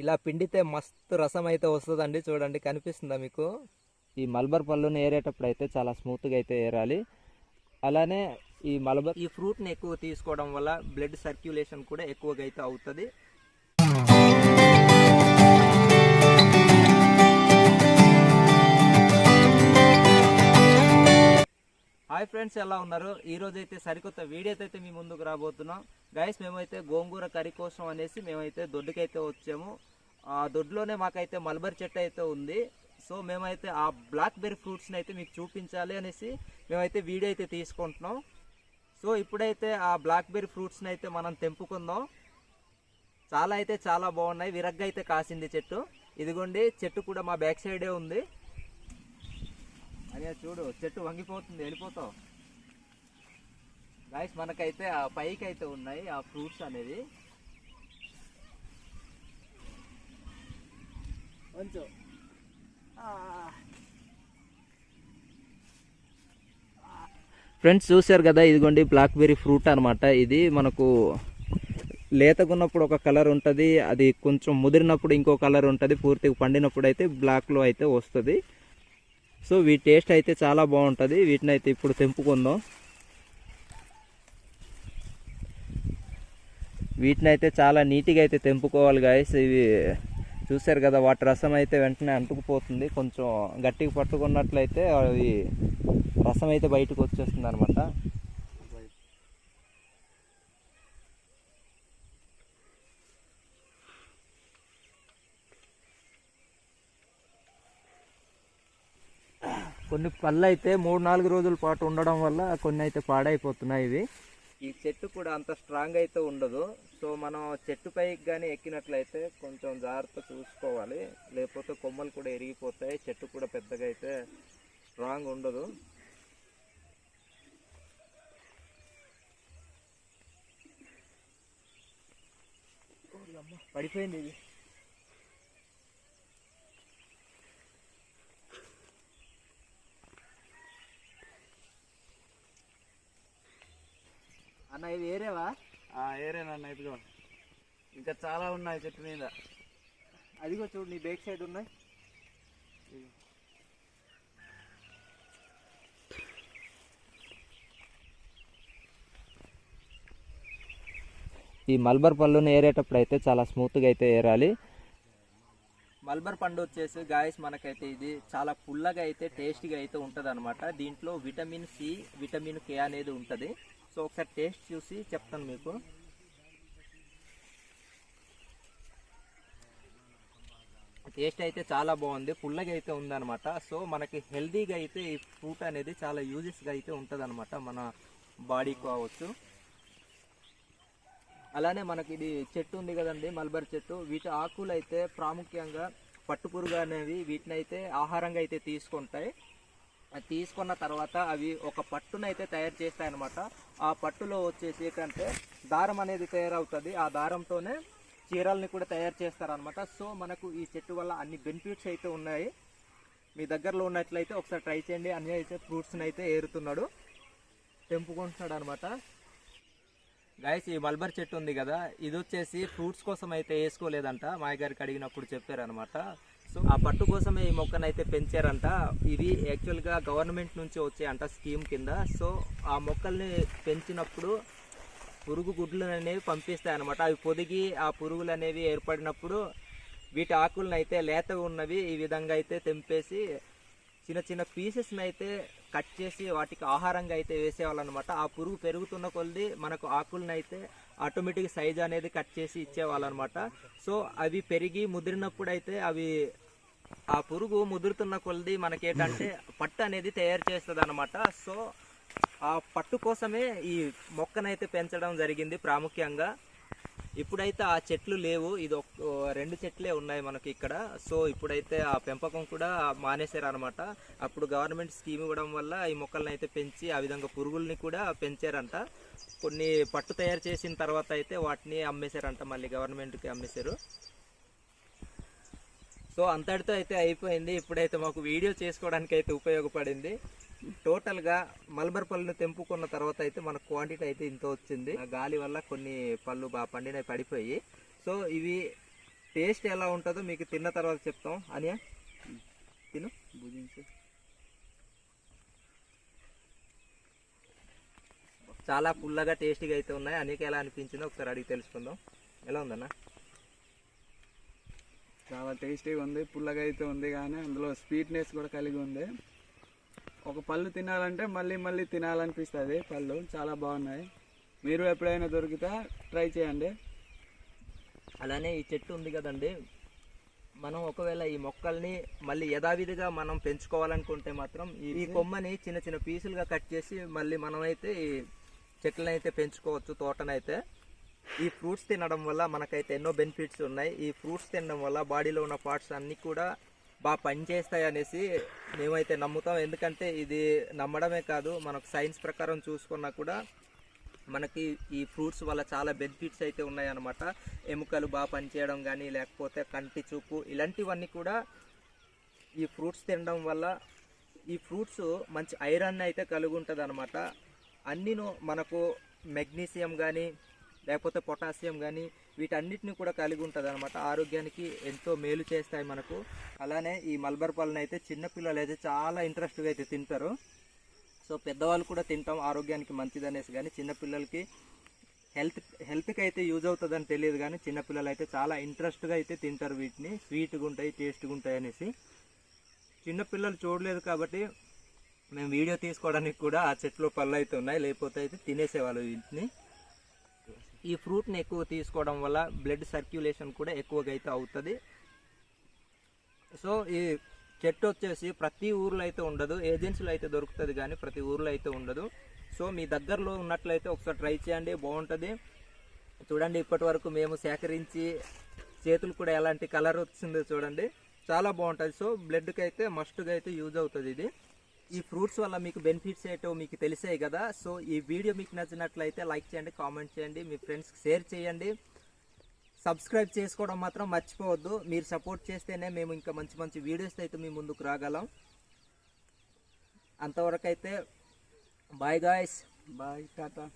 ఇలా పిండితే మస్తు రసం అయితే వస్తుందండి చూడండి కనిపిస్తుందా మీకు? ఈ మల్బర్ పళ్ళుని ఏరేటప్పుడు అయితే చాలా స్మూత్గా అయితే ఏరాలి. అలానే ఈ మలబర్ ఈ ఫ్రూట్ని ఎక్కువ తీసుకోవడం వల్ల బ్లడ్ సర్క్యులేషన్ కూడా ఎక్కువగా అయితే అవుతుంది. హాయ్ ఫ్రెండ్స్ ఎలా ఉన్నారు? ఈ రోజు అయితే సరికొత్త వీడియో అయితే మీ ముందుకు రాబోతున్నాం. గైస్ మేమైతే గోంగూర కర్రీ కోసం అనేసి మేమైతే దొడ్డుకైతే వచ్చాము. ఆ దొడ్లోనే మాకైతే మల్బరీ చెట్టు అయితే ఉంది. సో మేమైతే ఆ బ్లాక్ బెర్రీ ఫ్రూట్స్ని అయితే మీకు చూపించాలి అనేసి మేమైతే వీడియో అయితే తీసుకుంటున్నాం. సో ఇప్పుడైతే ఆ బ్లాక్ బెర్రీ ఫ్రూట్స్ని అయితే మనం తెంపుకుందాం. చాలా అయితే చాలా బాగున్నాయి. విరగ్గా అయితే కాసింది చెట్టు. ఇదిగోండి చెట్టు కూడా మా బ్యాక్ సైడే ఉంది. అదే చూడు చెట్టు వంగిపోతుంది వెళ్ళిపోతావు. గాయస్ మనకైతే ఆ పైకి అయితే ఉన్నాయి ఆ ఫ్రూట్స్ అనేవి. కొంచెం. ఫ్రెండ్స్ చూశారు కదా ఇదిగోండి బ్లాక్ బెర్రీ ఫ్రూట్ అనమాట ఇది మనకు లేతగున్నప్పుడు ఒక కలర్ ఉంటుంది అది కొంచెం ముదిరినప్పుడు ఇంకో కలర్ ఉంటుంది పూర్తిగా పండినప్పుడు అయితే బ్లాక్లో అయితే వస్తుంది. సో వీటి టేస్ట్ అయితే చాలా బాగుంటుంది. వీటిని అయితే ఇప్పుడు తెంపుకుందాం. వీటిని అయితే చాలా నీట్గా అయితే తెంపుకోవాలి గాయస్ ఇవి చూశారు కదా వాటి రసం అయితే వెంటనే అంటుకుపోతుంది. కొంచెం గట్టిగా పట్టుకున్నట్లయితే అవి రసం అయితే బయటకు వచ్చేస్తుంది అనమాట కొన్ని పళ్ళు అయితే మూడు నాలుగు రోజుల పాటు ఉండడం వల్ల కొన్ని అయితే పాడైపోతున్నాయి ఇవి. ఈ చెట్టు కూడా అంత స్ట్రాంగ్ అయితే ఉండదు. సో మనం చెట్టు పైకి కానీ ఎక్కినట్లయితే కొంచెం జాగ్రత్త చూసుకోవాలి. లేకపోతే కొమ్మలు కూడా ఎరిగిపోతాయి. చెట్టు కూడా పెద్దగా అయితే స్ట్రాంగ్ ఉండదు. పడిపోయింది ఇది. అన్న ఇది వేరేవా? ఏరేనన్న ఇదిగో ఇంకా చాలా ఉన్నాయి చెట్టు మీద. అదిగో చూడు నీ బ్యాక్ సైడ్ ఉన్నాయి. ఈ మల్బర్ పళ్ళుని ఏరేటప్పుడు అయితే చాలా స్మూత్గా అయితే ఏరాలి. మల్బర్ పండు వచ్చేసి గాయస్ మనకైతే ఇది చాలా పుల్లగా అయితే టేస్టీగా అయితే ఉంటుంది అనమాట దీంట్లో విటమిన్ సి విటమిన్ కే అనేది ఉంటుంది. సో ఒకసారి టేస్ట్ చూసి చెప్తాను మీకు. టేస్ట్ అయితే చాలా బాగుంది పుల్లగా అయితే ఉందన్నమాట. సో మనకి హెల్దీగా అయితే ఈ ఫ్రూట్ అనేది చాలా యూజెస్గా అయితే ఉంటుందన్నమాట మన బాడీకి కావచ్చు. అలానే మనకి ఇది చెట్టు ఉంది కదండి మల్బర్ చెట్టు. వీటి ఆకులు అయితే ప్రాముఖ్యంగా పట్టుపురుగు అనేవి వీటిని అయితే ఆహారంగా అయితే తీసుకుంటాయి. తీసుకున్న తర్వాత అవి ఒక పట్టునైతే తయారు చేస్తాయి అనమాట ఆ పట్టులో వచ్చేసి ఏంటంటే దారం అనేది తయారవుతుంది. ఆ దారంతోనే చీరల్ని కూడా తయారు చేస్తారనమాట సో మనకు ఈ చెట్టు వల్ల అన్ని బెనిఫిట్స్ అయితే ఉన్నాయి. మీ దగ్గరలో ఉన్నట్లయితే ఒకసారి ట్రై చేయండి. అన్నీ అయితే ఫ్రూట్స్ని అయితే ఏరుతున్నాడు. తెంపుకుంటున్నాడు అనమాట గాయస్ ఈ మల్బర్ చెట్టు ఉంది కదా. ఇది వచ్చేసి ఫ్రూట్స్ కోసం అయితే వేసుకోలేదంట. మాయగారికి అడిగినప్పుడు చెప్పారనమాట ఆ పట్టు కోసమే ఈ మొక్కను అయితే పెంచారంట. ఇది యాక్చువల్గా గవర్నమెంట్ నుంచి వచ్చే అంట స్కీమ్ కింద. సో ఆ మొక్కల్ని పెంచినప్పుడు పురుగు గుడ్లు అనేవి పంపిస్తాయన్నమాట. అవి పొదిగి ఆ పురుగులు అనేవి ఏర్పడినప్పుడు వీటి ఆకులను అయితే లేతగా ఉన్నవి ఈ విధంగా అయితే తెంపేసి చిన్న చిన్న పీసెస్ని అయితే కట్ చేసి వాటికి ఆహారంగా అయితే వేసేవాళ్ళు అనమాట ఆ పురుగు పెరుగుతున్న కొలది మనకు ఆకులను అయితే ఆటోమేటిక్ సైజ్ అనేది కట్ చేసి ఇచ్చేవాళ్ళు అనమాట సో అవి పెరిగి ముదిరినప్పుడు అయితే అవి ఆ పురుగు ముదురుతున్న కొలది మనకేంటంటే పట్టు అనేది తయారు చేస్తుంది అనమాట సో ఆ పట్టు కోసమే ఈ మొక్కనైతే పెంచడం జరిగింది ప్రాముఖ్యంగా. ఇప్పుడైతే ఆ చెట్లు లేవు. ఇది ఒక రెండు చెట్లే ఉన్నాయి మనకి ఇక్కడ. సో ఇప్పుడైతే ఆ పెంపకం కూడా మానేశారు అనమాట అప్పుడు గవర్నమెంట్ స్కీమ్ ఇవ్వడం వల్ల ఈ మొక్కలను అయితే పెంచి ఆ విధంగా పురుగుల్ని కూడా పెంచారంట. కొన్ని పట్టు తయారు చేసిన తర్వాత అయితే వాటిని అమ్మేశారంట మళ్ళీ గవర్నమెంట్కి అమ్మేశారు. సో అంతటితో అయితే అయిపోయింది. ఇప్పుడైతే మాకు వీడియో చేసుకోవడానికి అయితే ఉపయోగపడింది టోటల్గా మల్బర్ పళ్ళను తెంపుకున్న తర్వాత అయితే మన క్వాంటిటీ అయితే ఇంత వచ్చింది. ఆ గాలి వల్ల కొన్ని పళ్ళు బాగా పండినవి పడిపోయి. సో ఇవి టేస్ట్ ఎలా ఉంటుందో మీకు తిన్న తర్వాత చెప్తాం. అని తిను. భుజించు చాలా పుల్లగా టేస్టీగా అయితే ఉన్నాయి. అనేక ఎలా అనిపించిందో ఒకసారి అడిగి తెలుసుకుందాం. ఎలా ఉందన్నా? చాలా టేస్టీగా ఉంది పుల్లగా అయితే ఉంది కానీ అందులో స్వీట్నెస్ కూడా కలిగి ఉంది. ఒక పళ్ళు తినాలంటే మళ్ళీ మళ్ళీ తినాలనిపిస్తుంది పళ్ళు చాలా బాగున్నాయి. మీరు ఎప్పుడైనా దొరికితే ట్రై చేయండి. అలానే ఈ చెట్టు ఉంది కదండి మనం ఒకవేళ ఈ మొక్కల్ని మళ్ళీ యథావిధిగా మనం పెంచుకోవాలనుకుంటే మాత్రం ఈ- కొమ్మని చిన్న చిన్న పీసులుగా కట్ చేసి మళ్ళీ మనం అయితే ఈ చెట్లను అయితే పెంచుకోవచ్చు తోటనైతే. ఈ ఫ్రూట్స్ తినడం వల్ల మనకైతే ఎన్నో బెనిఫిట్స్ ఉన్నాయి. ఈ ఫ్రూట్స్ తినడం వల్ల బాడీలో ఉన్న పార్ట్స్ అన్నీ కూడా బాగా పనిచేస్తాయి అనేసి మేమైతే నమ్ముతాం. ఎందుకంటే ఇది నమ్మడమే కాదు మనకు సైన్స్ ప్రకారం చూసుకున్నా కూడా మనకి ఈ ఫ్రూట్స్ వల్ల చాలా బెనిఫిట్స్ అయితే ఉన్నాయన్నమాట. ఎముకలు బాగా పనిచేయడం కానీ లేకపోతే కంటి చూపు ఇలాంటివన్నీ కూడా ఈ ఫ్రూట్స్ తినడం వల్ల ఈ ఫ్రూట్స్ మంచి ఐరన్ అయితే కలిగి ఉంటుంది అనమాట అన్నీను మనకు మెగ్నీషియం కానీ లేకపోతే పొటాషియం కానీ వీటన్నిటిని కూడా కలిగి ఉంటుంది అనమాట ఆరోగ్యానికి ఎంతో మేలు చేస్తాయి మనకు. అలానే ఈ మల్బర్ పళ్ళని అయితే చిన్నపిల్లలు అయితే చాలా ఇంట్రెస్ట్గా అయితే తింటారు. సో పెద్దవాళ్ళు కూడా తింటాం. ఆరోగ్యానికి మంచిది అనేసి కానీ చిన్నపిల్లలకి హెల్త్ హెల్త్కి అయితే యూజ్ అవుతుందని తెలియదు కానీ చిన్నపిల్లలు అయితే చాలా ఇంట్రెస్ట్గా అయితే తింటారు వీటిని. స్వీట్గా ఉంటాయి టేస్ట్గా ఉంటాయి అనేసి. చిన్నపిల్లలు చూడలేదు కాబట్టి మేము వీడియో తీసుకోవడానికి కూడా ఆ చెట్లు పళ్ళు అయితే ఉన్నాయి. లేకపోతే అయితే తినేసేవాళ్ళు వీటిని. ఈ ఫ్రూట్ని ఎక్కువ తీసుకోవడం వల్ల బ్లడ్ సర్క్యులేషన్ కూడా ఎక్కువగా అయితే అవుతుంది. సో ఈ చెట్టు వచ్చేసి ప్రతి ఊర్లో అయితే ఉండదు. ఏజెన్సీలో అయితే దొరుకుతుంది కానీ ప్రతి ఊర్లో అయితే ఉండదు. సో మీ దగ్గరలో ఉన్నట్లయితే ఒకసారి ట్రై చేయండి. బాగుంటుంది. చూడండి ఇప్పటి వరకు మేము సేకరించి చేతులు కూడా ఎలాంటి కలర్ వచ్చిందో చూడండి. చాలా బాగుంటుంది. సో బ్లడ్కి అయితే మస్ట్గా అయితే యూజ్ అవుతుంది ఇది. ఈ ఫ్రూట్స్ వల్ల మీకు బెనిఫిట్స్ ఏంటో మీకు తెలిసాయి కదా. సో ఈ వీడియో మీకు నచ్చినట్లయితే లైక్ చేయండి కామెంట్ చేయండి మీ ఫ్రెండ్స్కి షేర్ చేయండి. సబ్స్క్రైబ్ చేసుకోవడం మాత్రం మర్చిపోవద్దు. మీరు సపోర్ట్ చేస్తేనే మేము ఇంకా మంచి మంచి వీడియోస్ అయితే మీ ముందుకు రాగలం. అంతవరకు అయితే బాయ్ గాయస్ బాయ్ టాటా.